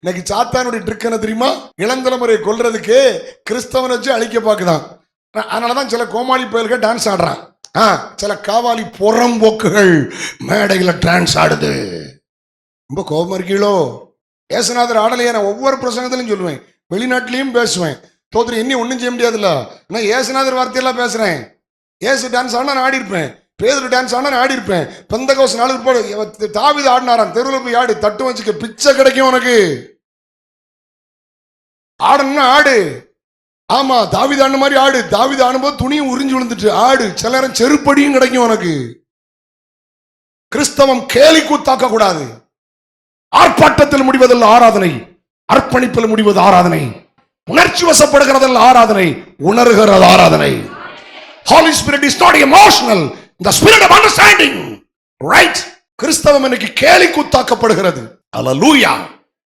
இன்னைக்கு சாத்தானுடைய ட்ரிக் என்ன தெரியுமா? இளந்தலைமுறையை கொல்றதுக்கு கிறிஸ்தவனை வச்சு அழிக்க பார்க்குதான். அதனாலதான் சில கோமாளி பயல்கள் டான்ஸ் ஆடுறான். ஆ சில காவாலி புறம்போக்குகள் மேடையில் டான்ஸ் ஆடுது. ரொம்ப கோபம் இருக்கீங்களோ? ஏசுநாதர் ஆடலையே நான் ஒவ்வொரு பிரசங்கத்திலையும் சொல்லுவேன். வெளிநாட்டிலையும் பேசுவேன். தோத்திரி இன்னும் ஒன்றும் செய்ய முடியாதுல்ல. நான் ஏசுநாதர் வார்த்தையெல்லாம் பேசுகிறேன் ஏசு டான்ஸ் ஆனா நான் ஆடி இருப்பேன் பேதர் டான்ஸ் ஆனால் நான் ஆடி இருப்பேன் பெந்த கோசம் நாளுக்கு போடு தாவித ஆடினாராம். தெருவில் போய் ஆடு. தட்டு வச்சுக்க பிச்சை கிடைக்கும் உனக்கு. ஆடணும்னா ஆடு. ஆமா தாவித ஆடின மாதிரி ஆடு. தாவித ஆடும்போது துணியும் உறிஞ்சு விழுந்துட்டு ஆடு. சில நேரம் செருப்படியும் கிடைக்கும் உனக்கு. கிறிஸ்தவம் கேலி கூத்தாக்க கூடாது. ஆர்ப்பாட்டத்தில் முடிவதில் ஆராதனை. அர்ப்பணிப்பில் முடிவது ஆராதனை. உணர்ச்சி வசப்படுகிறதில் ஆராதனை. உணர்கிறது ஆராதனை. Holy spirit is not emotional இந்த ஸ்பிரிட் ஆஃப் அண்டர்ஸ்டாண்டிங் ரைட் கிறிஸ்தவம் இன்னைக்கு கேலி கூத்தாக்கப்படுகிறது அலலூயா